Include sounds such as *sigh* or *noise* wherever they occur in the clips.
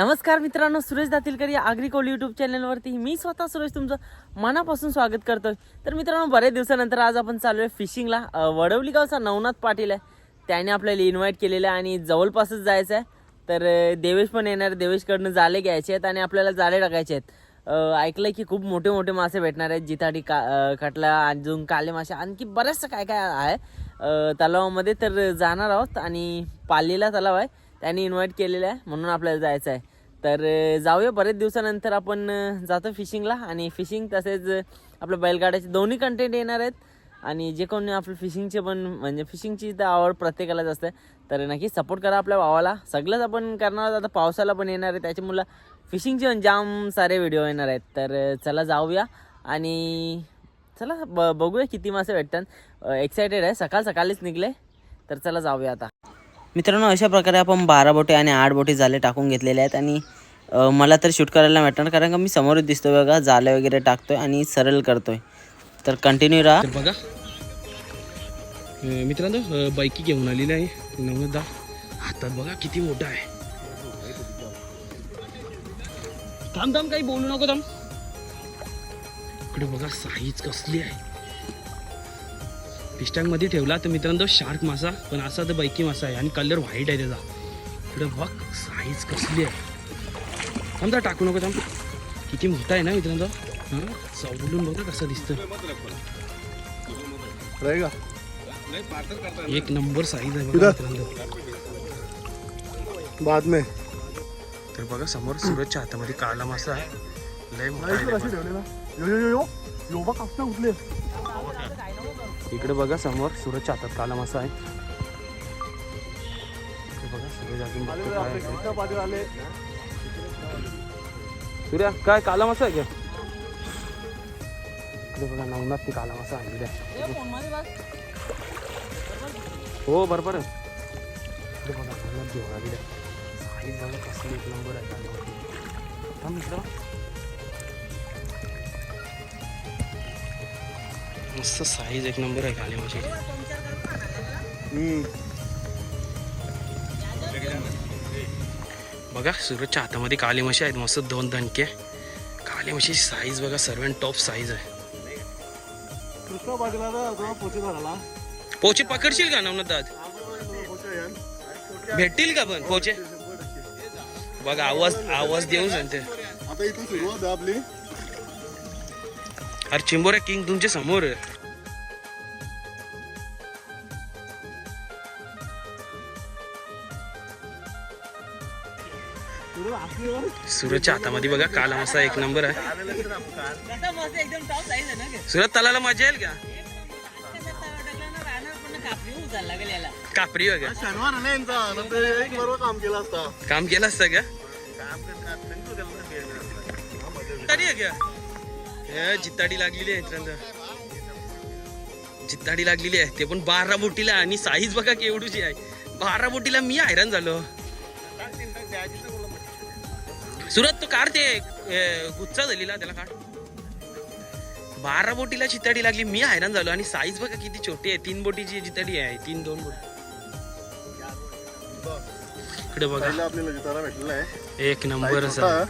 नमस्कार मित्रांनो सुरेश दातीलकर या आग्रिकोल यूट्यूब चॅनलवरती मी स्वतः सुरेश तुमचं मनापासून स्वागत करतोय. तर मित्रांनो बऱ्याच दिवसानंतर आज आपण चालू आहे फिशिंगला वडवली गावचा नवनाथ पाटील आहे. त्याने आपल्याला इन्व्हाइट केलेलं आहे आणि जवळपासच जायचं आहे. तर देवेश पण येणार देवेशकडनं जाले घ्यायचे आहेत आणि आपल्याला जाळे टाकायचे आहेत. ऐकलं ऐकलंय की खूप मोठे मोठे मासे भेटणार आहेत जिताडी का खटला कटला अजून काले मासे आणखी बऱ्याचशा काय काय आहे. तलावामध्ये तर जाणार आहोत आणि पालीला तलाव आहे. त्यांनी इन्व्हाइट केलेलं आहे म्हणून आपल्याला जायचं आहे. तर जाऊया बरेच दिवसानंतर आपण जातो फिशिंगला आणि फिशिंग तसेच आपल्या बैलगाड्याचे दोन्ही कंटेंट येणार आहेत. आणि जे कोणी आपलं फिशिंगचे पण म्हणजे फिशिंगची तर आवड प्रत्येकालाच असते. तर नक्की सपोर्ट करा आपल्या भावाला. सगळंच आपण करणार आहोत. आता पावसाला पण येणार आहे. त्याच्यामुळं फिशिंगचे पण जाम सारे व्हिडिओ येणार आहेत. तर चला जाऊया. आणि चला ब बघूया किती मासे भेटतात. एक्सायटेड आहे. सकाळ सकाळीच निघले. तर चला जाऊया आता. मित्रांनो अशा प्रकारे आपण बारा बोटे आणि आठ बोटे जाले टाकून घेतलेले आहेत आणि मला तर शूट करायला भेटणार कारण का मी समोरच दिसतोय बघा जाले वगैरे टाकतोय आणि सरळ करतोय. तर कंटिन्यू राहा. बघा. मित्रांनो बाईकी घेऊन आलेली आहे. नवदा हातात बघा किती मोठा आहे. थांब थांब काही बोलू नको थांब. इकडे बघा साईज कसली आहे. फिशमध्ये ठेवला तर मित्रांनो शार्क मासा पण असा तर बाईकी मासा आहे आणि कलर व्हाईट आहे त्याचा. इकडे बघ साईज कसली आहे. थांब जरा टाकू नको थांब. किती मोठा आहे ना मित्रांनो? हां चौलून बघा कसं दिसतं. एक नंबर साईज आहे बघा मित्रांनो. बाद में. तर बघा समोर सूरजच्या हातामध्ये काळा मासा आहे. लय मोठा इकडे बघा समोर सूरजच्या हातात काळा मासा आहे. बघा सूरज अजून बघतो काय आहे. ते. सूर्या काय काला मासा आहे का? इकडे बघा नवनाथ ती काला मासा आणलेला आहे. हो बरोबर आहे. इकडे बघा नवनाथ घेऊन आलेला आहे. साईज बघा कसली एक नंबर आहे. काला थांब इकडं मस्त साईज एक नंबर आहे काल्या माशाची बघा सूरजच्या हातामध्ये काली म्हशी आहेत. मस्त दोन दणके. काली म्हशीची साईज बघा सर्वांत टॉप साईज आहे. पोचे पकडशील का नवनाथ भेटतील का पण? पोचे? बघा आवाज आवाज देऊन सांगते. आता इथून सुरुवात आपली. अरे चिंबोऱ्या किंग तुमच्यासमोर. सूरजच्या हातामध्ये बघा काला मासा एक नंबर आहे सूरज तलाला मजा येईल का कापरी काम केलं असता काम केलं असतं का का हे जित्ताडी लागलेली आहे मित्रांनो. जित्ताडी लागलेली आहे. ते पण बारा बोटीला आणि साईज बघा केवढूची आहे. बारा बोटीला मी हैराण झालो. सुरत तो काढ ते अं, गुच्चा झालेला त्याला काढ. बारा बोटीला चिताडी लागली मी हैराण झालो. आणि साईज बघा किती छोटी आहे. तीन बोटीची जिताडी आहे. तीन दोन बोटी. इकडे बघा. आपल्याला एक नंबर छोटा.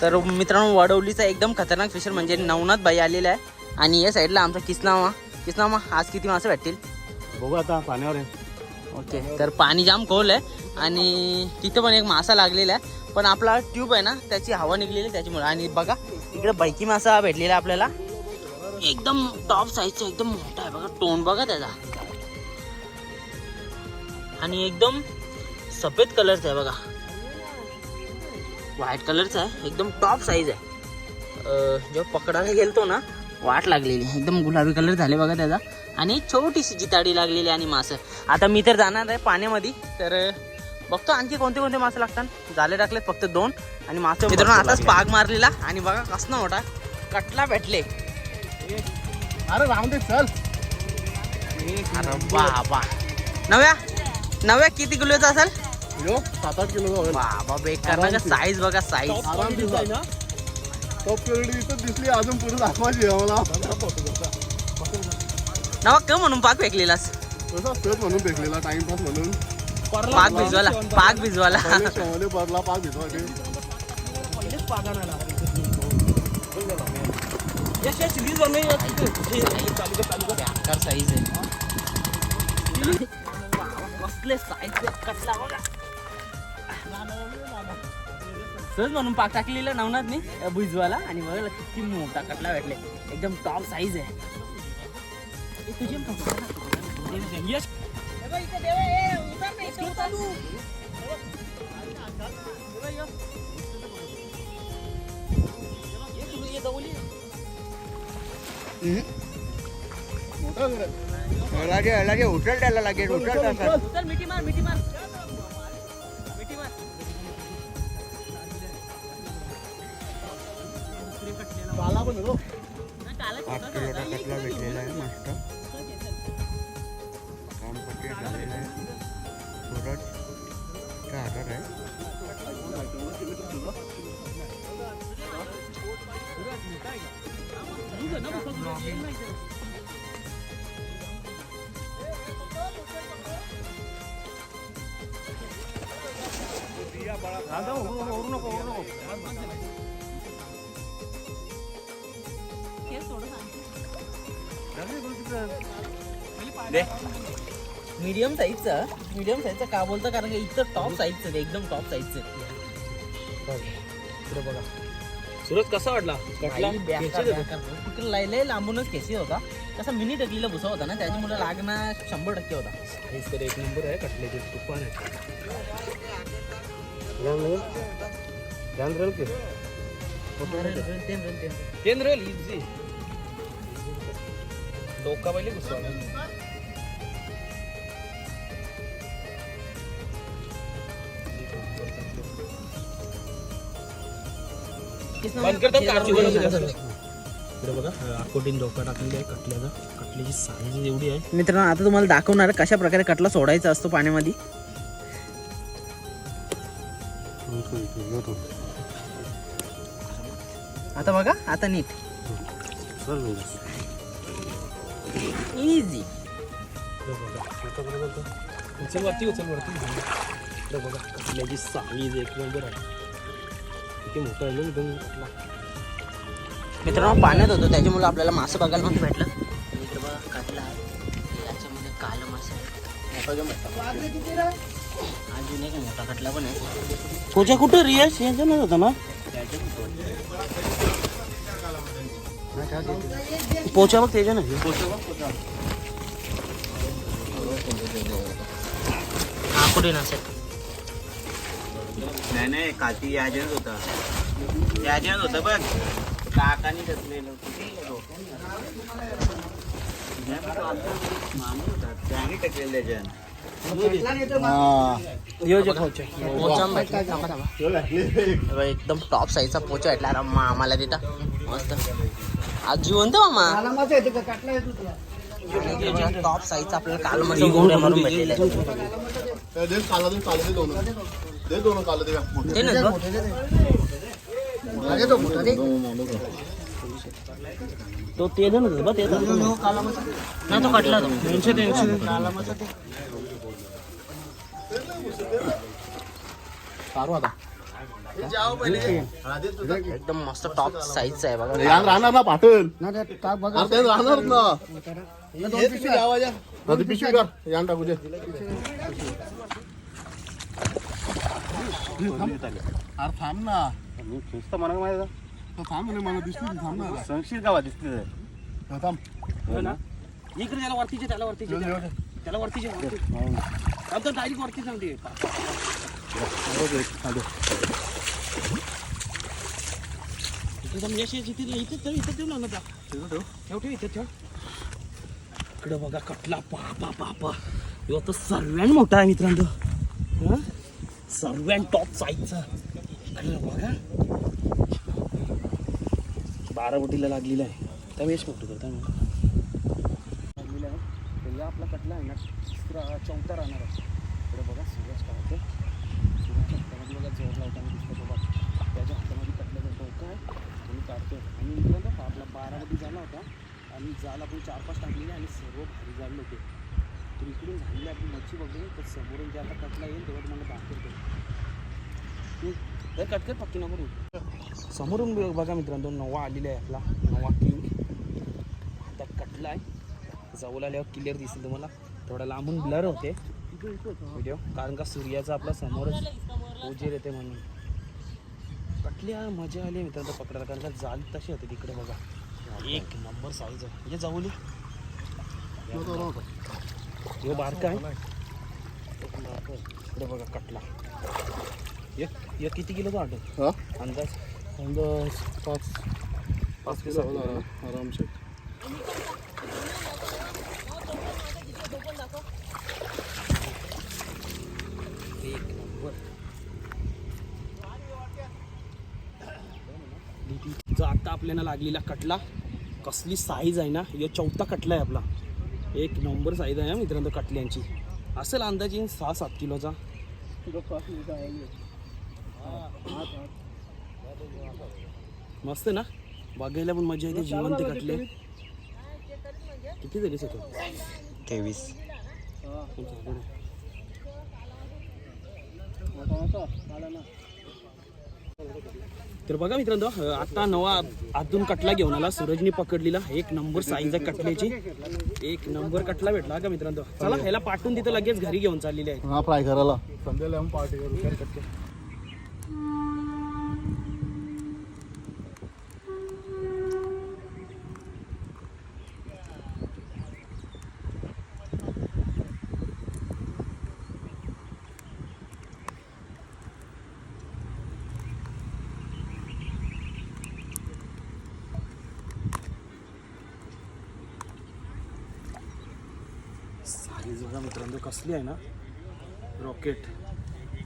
तर मित्रांनो वडवलीचा एकदम खतरनाक फिशर म्हणजे नवनाथ बाई आलेला आहे. आणि या साईडला आमचा किसनामा. किसनामा आज किती मासे भेटतील? बघू आता पाण्यावर ओके. तर पाणी जाम खोल आहे. आणि तिथं पण एक मासा लागलेला आहे. पण आपला ट्यूब आहे ना त्याची हवा निघलेली आहे त्याच्यामुळे. आणि बघा इकडे बैकी मासा भेटलेला आहे आपल्याला. एकदम टॉप साईजचा एकदम मोठा आहे. बघा तोंड बघा त्याचा. आणि एकदम सफेद कलरचा आहे बघा. व्हाईट कलरचा आहे. एकदम टॉप साईज आहे. जेव्हा पकडायला गेलतो ना वाट लागलेली. एकदम गुलाबी कलर झाले बघा त्याचा. आणि छोटीशी जिताडी लागलेली आणि मासं. आता मी तर जाणार आहे पाण्यामध्ये. तर बघतो आणखी कोणते कोणते मासे लागतात. झाले टाकले फक्त दोन. आणि मासे मित्रांनो आताच पाग मारलेला. आणि बघा कसं मोठा कटला भेटले. अरे रामदे चल. अरे बाबा. नव्या? नव्या किती किलोचा असेल? यो सात आठ किलो होईल बाबा बेकार ना साईज बघा साईज आराम दिसला टॉप क्वालिटी दिसली अजून पुढे दाखवायची मला नवा क म्हणून पाक फेकलेलास. तसा म्हणून भेटलेला टाइमपास म्हणून. पाक भिजवाला पाक भिजवाला. शेवले बदला पाक भिजवायचे साईज आहे कसले साईज कटला बघा. सहज म्हणून पाक टाकलेलं नवनाथ मी भिजवाला. आणि बघा किती मोठा कटला भेटले एकदम टॉप साईज आहे. तुझी. यश. मोठा. लागे लागे उचल त्याला लागे उचल त्याला. चल मिठी मार. मिठी मार मिठी मार काला पण आहे तो. ना, काला पाच किलोचा कटला भेटलेला आहे आहे मीडियम साईजचा मीडियम साईजचा का बोलतं? कारण की इथं टॉप साईजचं ते एकदम टॉप साईजचं बघा. सुरज कसा वाटला? लय लांबूनच केसी होता. कसा मिनी टकलीला भुसा होता ना त्याच्यामुळे लागणार शंभर टक्के होता. हेच तर एक नंबर आहे कटल्याचे तुफान आहे. केंद्र इझी डोका पहिले घुसवा. बंद करतो कारची इकडे बघा आकोटीन डोका टाकलेली आहे कटल्याचा. कटल्याची साईज एवढी आहे. मित्रांनो आता तुम्हाला दाखवणार कशा प्रकारे कटला सोडायचा असतो पाण्यामध्ये. आता बघा आता नीट. इझी उचल वरती उचल वरती. इकडे बघा कटल्याची साईज एक नंबर आहे. किती मोठा आहे ना मित्रांनो पाण्यात होतो त्याच्यामुळे आपल्याला मासे बघायला नव्हतं भेटलं. मित्र बघा कटला आहे. याच्यामध्ये काल मासा आहे अजून एक मोठा कटला पण आहे. पोचा कुठं? रियाज? याच्यानच नाही होता ना? पोचा बघ त्याच्या ना हा कुठे नसेल नाही नाही काती याजनच होता. याजनच होता बघ. काकानी घेतलेलं त्याने टाकलेलं एकदम टॉप साईजचा पोचा भेटला अरे मा आम्हाला तिथं मस्त आज जिवंत मामा टॉप साईजचा आपल्याला काल गोड्या मारून भेटलेला आहे ते दे काला दे काला दे दोन दे दोन काला दे मोठे ते ना. तो ते जण बघ ते नाही तो कटला तो. तीनशे. तीनशे आता. एकदम मस्त टॉप साईजचा आहे बघा. यान राहणार ना ते राहणार ना. पिशवी कर यान टाकू दे अरे थांब ना. तो थांब रे मला दिसली ती, थांब ना. संशील गावा दिसते हा, थांब. इकडे त्याला वरतीचे त्याला वरतीचे. येऊ दे, येऊ दे. त्याला वरतीचे डायरेक्ट वरती सांगते इथे ठेव इथे ठेव ना नका ठेव. ठेव इथे ठेव. इकडे बघा कटला पापा पापा ह्यो तो सर्वांत मोठा आहे मित्रांनो. हं? टॉप साईजचा बघा बारावटीला लागलेला आहे. त्या वेळेस मोठं करता मी लागलेला आहे पहिला आपला कटला आहे ना तिसरा चौथा राहणार आहे. इकडे बघा सूरज काढतो सूर्याच्या हातामध्ये बघा जोर लावताना दिसतो बघा. त्याच्या हातामध्ये कटल्याचा डोका आहे आणि काढतो आणि मित्रांनो हा आपला बारामध्ये झाला होता. आणि जाल आपण चार पाच टाकलेले आणि सर्व भारी जाल होते. तर इकडून झालेली आपली मच्छी बघून तर समोरून जे आता कटला येईल तेव्हा तुम्हाला दाखवतो. कटकर पक्की नको. समोरून बघ- मित्रांनो नवा आलेला आहे आपला नवा किंग आता कटला आहे जवळ आल्यावर क्लिअर दिसेल तुम्हाला. थोडा लांबून ब्लर होते. व्हिडिओ कारण का सूर्याचा आपला समोरच उजेर येते म्हणून. कटली आहे, मजा आली मित्रांनो पकडायला. कारण का जाल तशी होते तिकडे बघा. एक. नंबर साईज आहे. म्हणजे जवळ बारका आहे. इकडे बघा कटला. एक एक किती किलोचा वाटत? हा? अंदाज? अंदाज पाच. पाच किलो नंबर. जो आता आपल्याला लागलेला कटला. कसली साईज आहे ना या चौथा कटला आहे आपला. एक नंबर साईज आहे मित्रांनो कटल्यांची. असेल अंदाजे सहा सात किलोचा. मस्त ना? बघायला पण मजा येते जिवंत कटले किती झाली सगळं तेवीस. तर बघा मित्रांनो आता नवा आतून कटला घेऊन आला. सूरजनी पकडलेला एक नंबर साईज आहे कटल्याची. एक नंबर कटला भेटला का मित्रांनो? चला ह्याला पाठवून तिथं लगेच घरी घेऊन चाललेले आहे फ्राय करायला. संध्याला पार्टी करू. साईज बघा मित्रांनो कसली आहे ना रॉकेट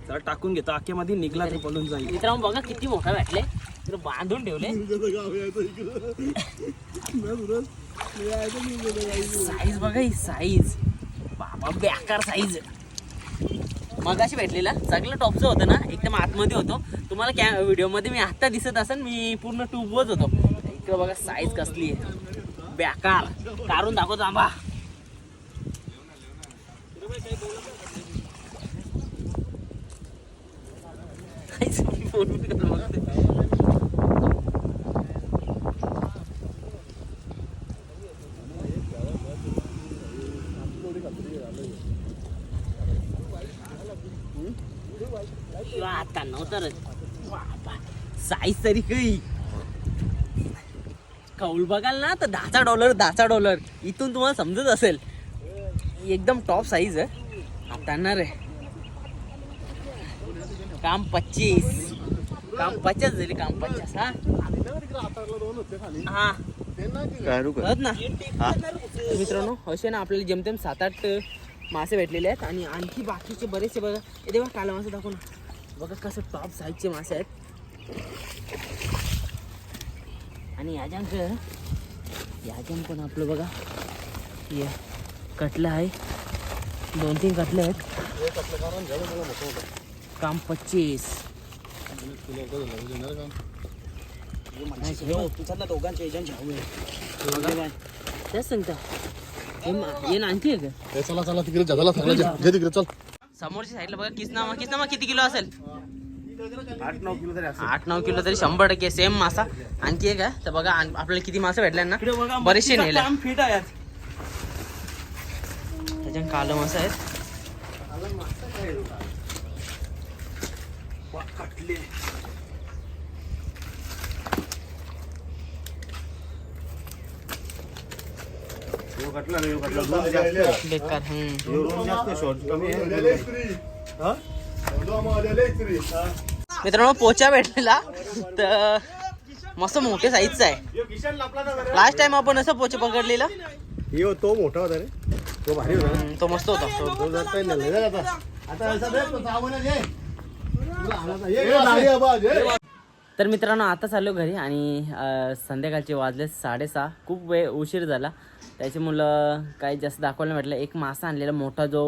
जरा टाकून घेतो. आख्यामध्ये निघला तर पळून जाईल. मित्रांनो बघा किती मोठा भेटले तर बांधून ठेवले. साईज बघा ही साईज बाबा बेकार साईज मगाशी भेटलेला. सगळं टॉपचं होतं ना. एकदम आतमध्ये होतो. तुम्हाला कॅ व्हिडिओमध्ये मी आत्ता दिसत असेल मी पूर्ण ट्यूबवरच होतो. इकडं बघा साईज कसली आहे. बेकार. काढून दाखवतो आंबा काहीच नाही बोलू नका बघा. शिवा आता नव्हतं साईज तरी काही कौल बघाल ना तर दहाचा डॉलर दहाचा डॉलर. इथून तुम्हाला समजत असेल. एकदम टॉप साईज आहे. आता ना रे काम पच्चीस. काम पचास झाली काम पचास हा? हा. ना. मित्रांनो असे ना आपल्याला जेमतेम सात आठ मासे भेटलेले आहेत आणि आणखी बाकीचे बरेचसे बघा. हे तेव्हा काला मासे दाखव ना. बघा कसं टॉप साईजचे मासे आहेत. आणि याच्यानंतर याच्यान पण आपलं बघा. हे कटलं आहे. दोन तीन कटले आहेत काम पच्चीस. आहे तेच सांगता. हे हे आणखी आहे का हे चला चला तिकडे जा चला सगळं जे जे तिकडे चल. समोरच्या साईडला बघा किसनामा किसनामा किती किलो असेल? आठ नऊ किलो तरी आठ नऊ किलो तरी शंभर टक्के सेम मासा. आणखी एक आहे. तर बघा आण- आपल्याला किती मासे भेटले ना? इकडे बघा बरेचसे नेले. काम फिट आहे त्याच्यात कालं मासा आहेत. कटले कटला. नाही कटला. दूध जास्त. बेकार हम्म. रूम जास्त शॉर्ट कमी आहे. मित्रांनो पोचा भेटलेला. तर मस्त मोठे साईजचा आहे. लास्ट टाइम आपण असं पोचे पकडलेला. यो तो मोठा होता रे. तो भारी होता हम्म, तो मस्त होता तो तो जात नाही नेलं. ये आता आता असं दे, तो आहे. तुला. ये, ये, ये. तर मित्रांनो आता चाललो घरी आणि अं, संध्याकाळचे वाजले साडेसहा खूप वेळ उशीर झाला त्याच्यामुळं काही जास्त दाखवायला म्हटलं एक मासा आणलेला मोठा जो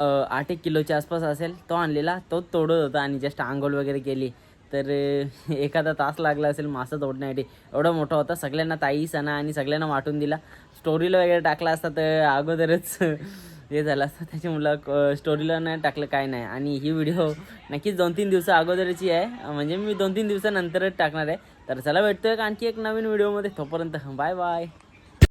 अं, आठ एक किलोच्या आसपास असेल तो आणलेला तो तोडत होता आणि जस्ट आंघोळ वगैरे केली तर *laughs* एखादा तास लागला असेल मासा तोडण्यासाठी. एवढा मोठा होता. सगळ्यांना ताई सणा आणि सगळ्यांना वाटून दिला. स्टोरीला वगैरे टाकला असता तर अगोदरच *laughs* हे झालं असतं. त्याच्या मुला स्टोरीला नाही टाकलं काय नाही. आणि ही व्हिडिओ नक्कीच दोन तीन दिवसा अगोदरची आहे. म्हणजे मी दोन तीन दिवसानंतरच टाकणार आहे. तर चला भेटतोय आणखी एक नवीन व्हिडिओमध्ये. तोपर्यंत बाय बाय.